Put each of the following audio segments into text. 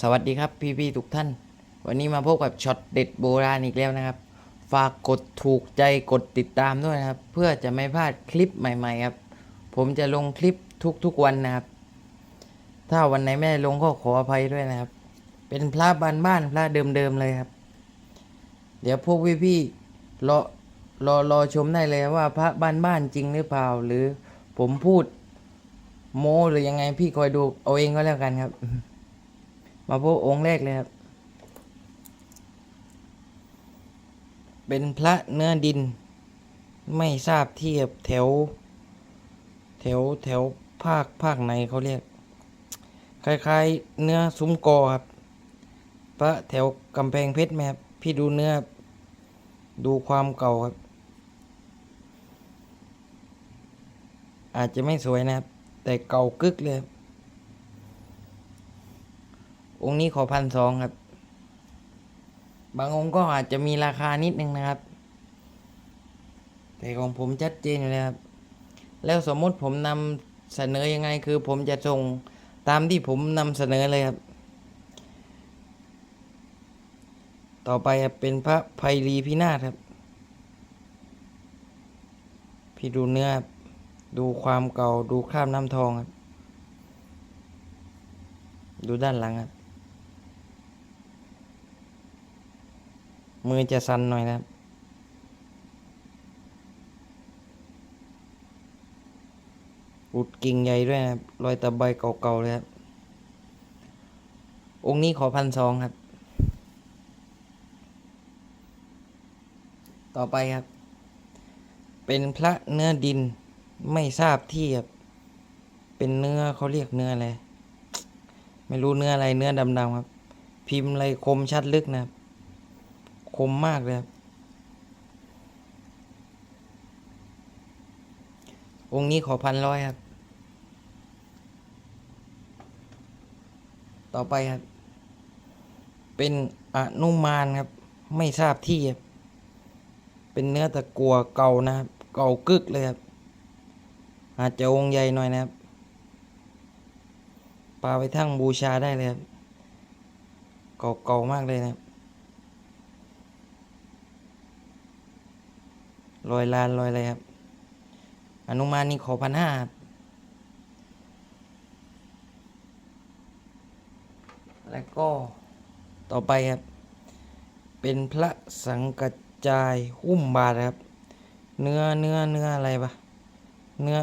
สวัสดีครับพี่ๆทุกท่าน วันนี้มาพบกับช็อตเด็ดโบราณอีกแล้วนะครับ ฝากกดถูกใจกดติดตามด้วยนะครับ เพื่อจะไม่พลาดคลิปใหม่ ๆ ครับ ผมจะลงคลิปทุกๆวันนะครับ ถ้าวันไหนไม่ลงก็ขออภัยด้วยนะครับ เป็นพระบ้านๆพระเดิมๆเลยครับ เดี๋ยวพวกพี่ๆรอรอรอชมได้เลยว่าพระบ้านๆจริงหรือเปล่าหรือผมพูดโม้หรือยังไงพี่คอยดูเอาเองก็แล้วกันครับ มาพบองค์แรกเลยครับ เป็นพระเนื้อดิน ไม่ทราบที่ครับแถว แถวแถวภาคภาคไหนเขาเรียก คล้ายๆ เนื้อซุ้มกอครับ พระแถวกำแพงเพชรไหมครับ พี่ดูเนื้อ ดูความเก่าครับอาจจะไม่สวยนะครับ แต่เก่ากึกเลยครับ องค์นี้ขอพันสองครับ บางองค์ก็อาจจะมีราคานิดนึงนะครับ แต่ของผมชัดเจนอยู่แล้วครับ แล้วสมมุติผมนำเสนอยังไงคือผมจะส่งตามที่ผมนำเสนอเลยครับ ต่อไปครับเป็นพระไพรีพินาศครับ พี่ดูเนื้อครับดูความเก่าดูคราบน้ำทองครับ ดูด้านหลังครับ มือจะสั่นหน่อยนะครับ อุดกิ่งใหญ่ด้วยนะครับ รอยตะไบเก่าๆเลยครับ องค์นี้ขอพันสองครับ ต่อไปครับ เป็นพระเนื้อดินไม่ทราบที่ครับ เป็นเนื้อเขาเรียกเนื้ออะไร ไม่รู้เนื้ออะไรเนื้อดำๆครับ พิมพ์อะไรคมชัดลึกนะครับ คมมากเลยครับองค์นี้ขอพันร้อยครับ ต่อไปครับ เป็นอนุมานครับ ไม่ทราบที่ครับ เป็นเนื้อตะกัวเก่านะครับ เก่ากึกเลยครับ อาจจะองค์ใหญ่หน่อยนะครับปลาไปทั้งบูชาได้เลยครับ เก่าๆมากเลยนะครับ รอยลานรอยอะไรครับ อนุมานนี่ขอพันห้าแล้วก็ต่อไปครับ เป็นพระสังกัจจายหุ้มบาทครับ เนื้อเนื้อเนื้ออะไรปะเนื้อ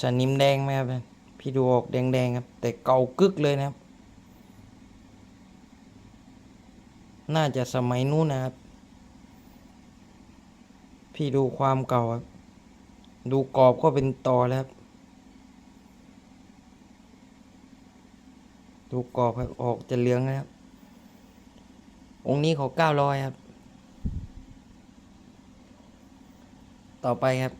สนิมแดงไหมครับพี่ดูออกแดงๆครับ แต่เก่ากึกเลยนะครับ น่าจะสมัยนู้นนะครับ พี่ดูความเก่าครับ ดูกรอบก็เป็นตอแล้วครับ ดูกรอบครับออกจะเหลืองนะครับ องค์นี้เขาเก้าร้อยครับ ต่อไปครับ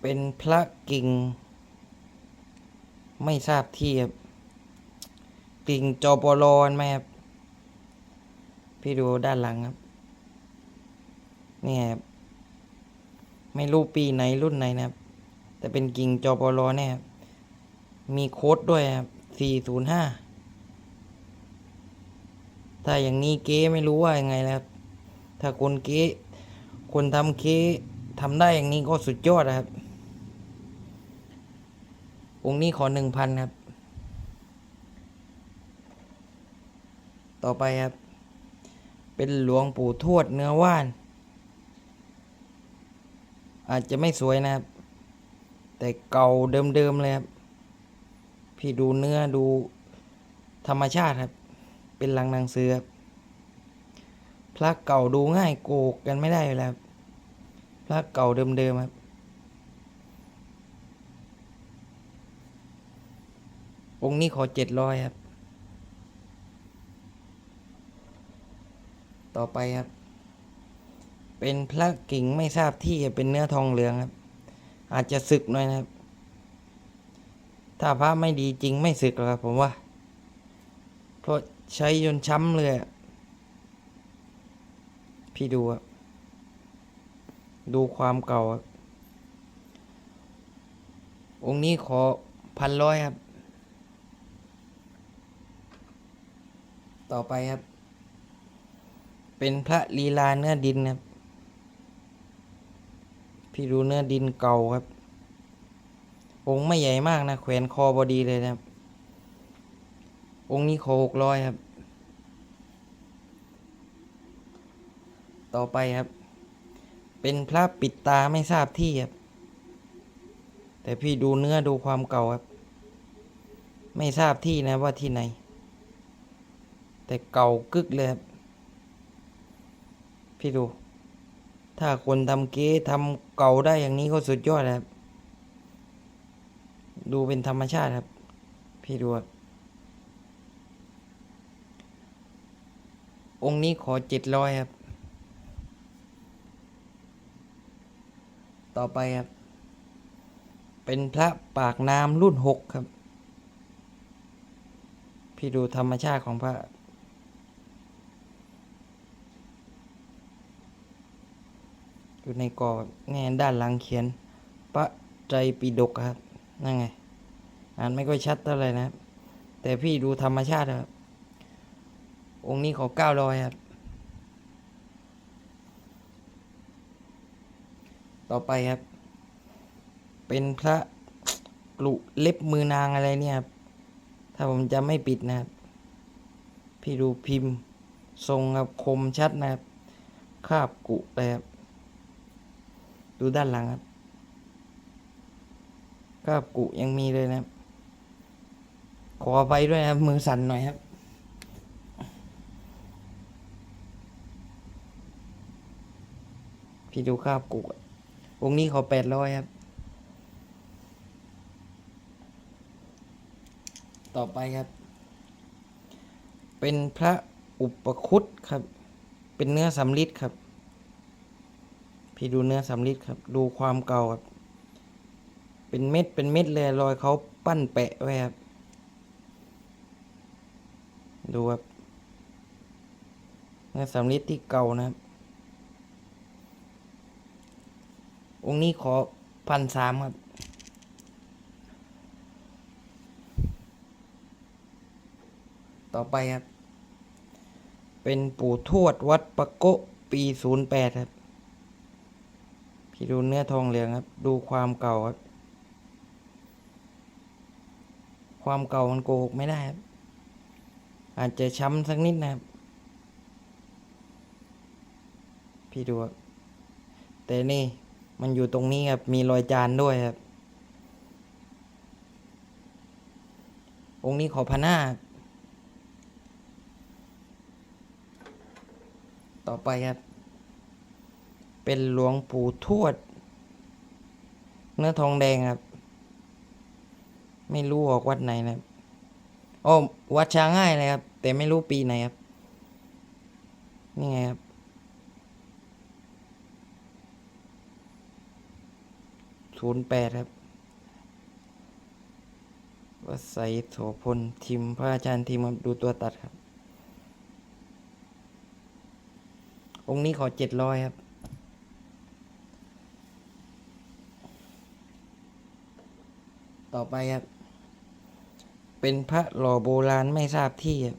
เป็นพระกิ่ง ไม่ทราบที่ครับ กิ่งจอปลอนไหมครับ พี่ดูด้านหลังครับ นี่ครับไม่รู้ปีไหนรุ่นไหนนะครับ แต่เป็นกิ่งจอปลอเนี่ยครับมีโค้ดด้วยครับ405ถ้าอย่างนี้เก๊ไม่รู้ว่ายังไงแล้วครับ ถ้าคนเก๊คนทำเก๊ทำได้อย่างนี้ก็สุดยอดนะครับ องค์นี้ขอหนึ่งพันครับ ต่อไปครับ เป็นหลวงปู่ทวดเนื้อว่าน อาจจะไม่สวยนะครับ แต่เก่าเดิมๆเลยครับ พี่ดูเนื้อดูธรรมชาติครับ เป็นลังนางเสือครับพระเก่าดูง่ายโกกกันไม่ได้อยู่แล้วครับพระเก่าเดิมๆครับ องค์นี้ขอเจ็ดร้อยครับ ต่อไปครับ เป็นพระกิ่งไม่ทราบที่เป็นเนื้อทองเหลืองครับ อาจจะสึกหน่อยนะครับ ถ้าพระไม่ดีจริงไม่สึกหรอกครับ ผมว่าเพราะใช้จนช้ำเลยพี่ดูอะดูความเก่าอะองค์นี้ขอพันร้อยครับ ต่อไปครับ เป็นพระลีลาเนื้อดินครับ พี่ดูเนื้อดินเก่าครับ องค์ไม่ใหญ่มากนะ แขวนคอบอดีเลยนะครับ องค์นี้ขอหกร้อยครับ ต่อไปครับ เป็นพระปิดตาไม่ทราบที่ครับ แต่พี่ดูเนื้อดูความเก่าครับ ไม่ทราบที่นะว่าที่ไหน แต่เก่ากึกเลยครับ พี่ดู ถ้าคนทำเก๊ทำเก่าได้อย่างนี้ก็สุดยอดครับ ดูเป็นธรรมชาติครับ พี่ดูครับองค์นี้ขอเจ็ดร้อยครับ ต่อไปครับ เป็นพระปากน้ำรุ่นหกครับ พี่ดูธรรมชาติของพระ อยู่ในกรอบแง่ด้านหลังเขียนพระไตรปิฎกครับนั่นไงอ่านไม่ค่อยชัดเท่าไหร่นะครับ แต่พี่ดูธรรมชาติครับ องค์นี้ขอเก้าร้อยครับ ต่อไปครับ เป็นพระกลุเล็บมือนางอะไรเนี่ยครับ ถ้าผมจะไม่ปิดนะครับ พี่ดูพิมพ์ ทรงครับคมชัดนะครับ คาบกุเลยครับ ดูด้านหลังครับคาบกุยังมีเลยนะครับ ขอไปด้วยครับ มือสั่นหน่อยครับ พี่ดูคาบกุอะองนี้ขอแปดร้อยครับ ต่อไปครับ เป็นพระอุปคุตครับ เป็นเนื้อสำลิดครับ พี่ดูเนื้อสำลิดครับ ดูความเก่าครับ เป็นเม็ดเป็นเม็ดเลยรอยเขาปั้นแปะไว้ครับ ดูครับ เนื้อสำลิดที่เก่านะครับ องค์นี้ขอพันสามครับต่อไปครับ เป็นปู่ทวดวัดปะโกะปีศูนย์แปดครับ ดูเนื้อทองเหลืองครับ ดูความเก่าครับ ความเก่ามันโกหกไม่ได้ครับ อาจจะช้ำสักนิดนะครับ พี่ดูครับแต่นี่มันอยู่ตรงนี้ครับ มีรอยจานด้วยครับ องค์นี้ขอพันห้าต่อไปครับ เป็นหลวงปู่ทวด เนื้อทองแดงครับ ไม่รู้ออกวัดไหนนะครับอ๋อวัดช้างง่ายเลยครับ แต่ไม่รู้ปีไหนครับ นี่ไงครับ ศูนย์แปดครับวัดไสโสพลทีมพระอาจารย์ทีมครับดูตัวตัดครับ องค์นี้ขอเจ็ดร้อยครับ ต่อไปครับ เป็นพระหล่อโบราณไม่ทราบที่ครับ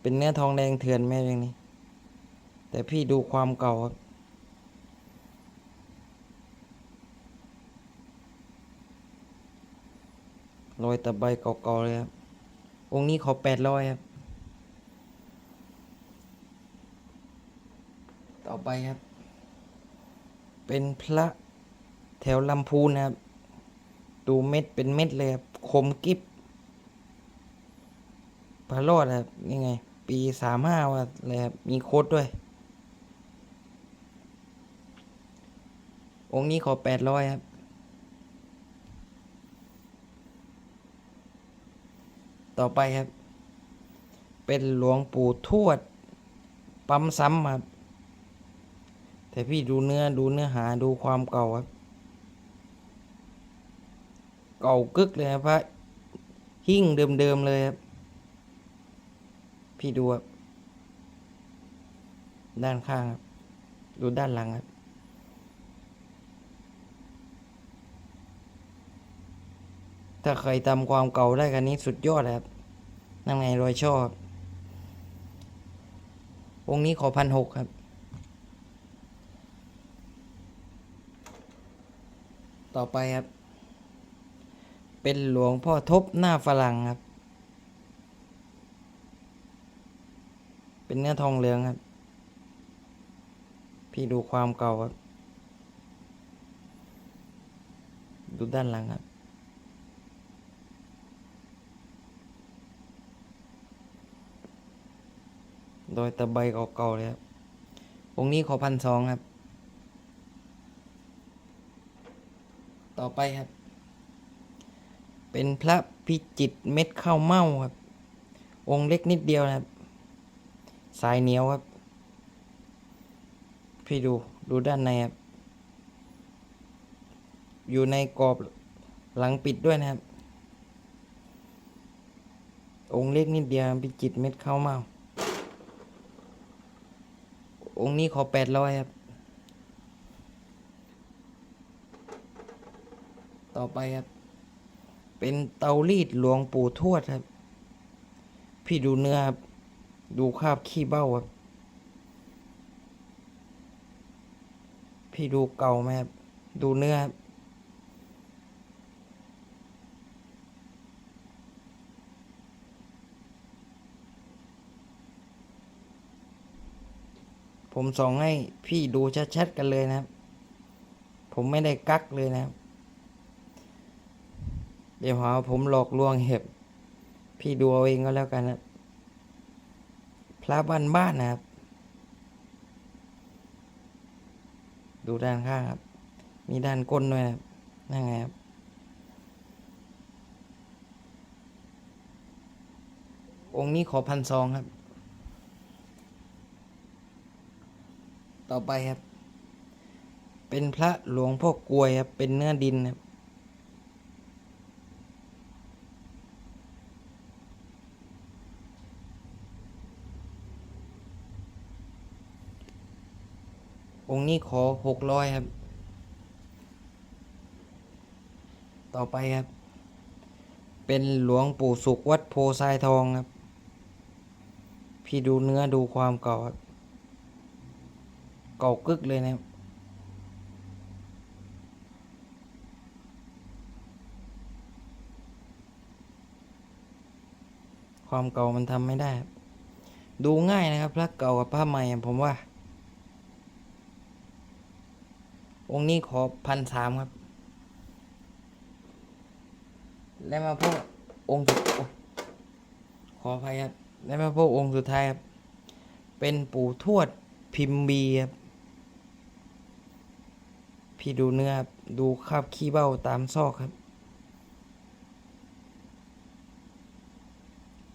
เป็นเนื้อทองแดงเถื่อนแม่เรื่องนี้ แต่พี่ดูความเก่าครับรอยตะไบเก่าๆเลยครับ องค์นี้ขอแปดร้อยครับ ต่อไปครับ เป็นพระแถวลำพูนนะครับ ดูเม็ดเป็นเม็ดเลยครับคมกิบพระรอดครับนี่ไง ปีสามห้าว่าเลยครับมีโค้ดด้วย องค์นี้ขอแปดร้อยครับ ต่อไปครับ เป็นหลวงปู่ทวด ปั๊มซ้ำครับแต่พี่ดูเนื้อดูเนื้อหาดูความเก่าครับ เก่ากึกเลยครับพระหิ้งเดิมๆเลยครับ พี่ดูครับด้านข้างครับดูด้านหลังครับ ถ้าใครทำความเก่าได้กันนี้สุดยอดครับนั่นไงรอยชอบองค์นี้ขอพันหกครับ ต่อไปครับ เป็นหลวงพ่อทบหน้าฝรั่งครับ เป็นเนื้อทองเหลืองครับ พี่ดูความเก่าครับ ดูด้านหลังครับ โดยตะใบเก่าๆเลยครับองค์นี้ขอพันสองครับ ต่อไปครับ เป็นพระพิจิตเม็ดข้าวเม่าครับ องค์เล็กนิดเดียวนะครับ สายเหนียวครับ พี่ดูดูด้านในครับ อยู่ในกรอบหลังปิดด้วยนะครับ องค์เล็กนิดเดียวพิจิตเม็ดข้าวเม่า องค์นี้ขอแปดร้อยครับ ต่อไปครับ เป็นเตารีดหลวงปู่ทวดครับ พี่ดูเนื้อครับ ดูคราบขี้เบ้าครับ พี่ดูเก่าไหมครับ ดูเนื้อครับผมส่องให้พี่ดูชัดๆกันเลยนะครับ ผมไม่ได้กักเลยนะครับ เดี๋ยวหาผมหลอกลวงเห็บ พี่ดูเอาเองก็แล้วกันนะพระบ้านบ้านนะครับ ดูด้านข้างครับ มีด้านก้นด้วยนะครับนั่นไงครับองค์นี้ขอพันสองครับ ต่อไปครับ เป็นพระหลวงพ่อกลวยครับ เป็นเนื้อดินครับ องค์นี้ขอหกร้อยครับ ต่อไปครับ เป็นหลวงปู่สุขวัดโพทรายทองครับ พี่ดูเนื้อดูความเก่าครับ เก่ากึกเลยนะครับความเก่ามันทำไม่ได้ ดูง่ายนะครับพระเก่ากับพระใหม่ผมว่า องค์นี้ขอพันสามครับ และมาพบองค์สุดขออภัยครับและมาพบองค์สุดท้ายครับ เป็นปู่ทวดพิมพ์บีครับพี่ดูเนื้อครับดูคราบขี้เบ้าตามซอกครับ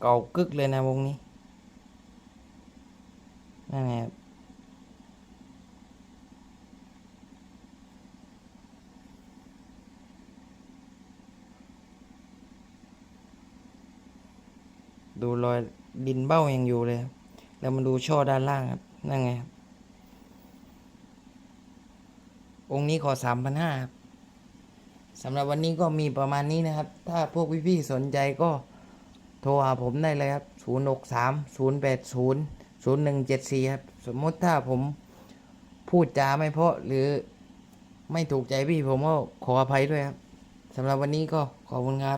เก่ากึกเลยนะวงนี้นั่นไงครั ดูรอยดินเบ้ายังอยู่เลยแล้วมาดูช่อด้านล่างครับนั่นไงครับองค์นี้ขอสามพันห้าครับสำหรับวันนี้ก็มีประมาณนี้นะครับ ถ้าพวกพี่ๆสนใจก็โทรหาผมได้เลยครับศูนย์หกสามศูนย์แปดศูนย์ศูนย์หนึ่งเจ็ดสี่ครับ สมมติถ้าผมพูดจาไม่เพราะหรือไม่ถูกใจพี่ผมก็ขออภัยด้วยครับสำหรับวันนี้ก็ขอบคุณครับ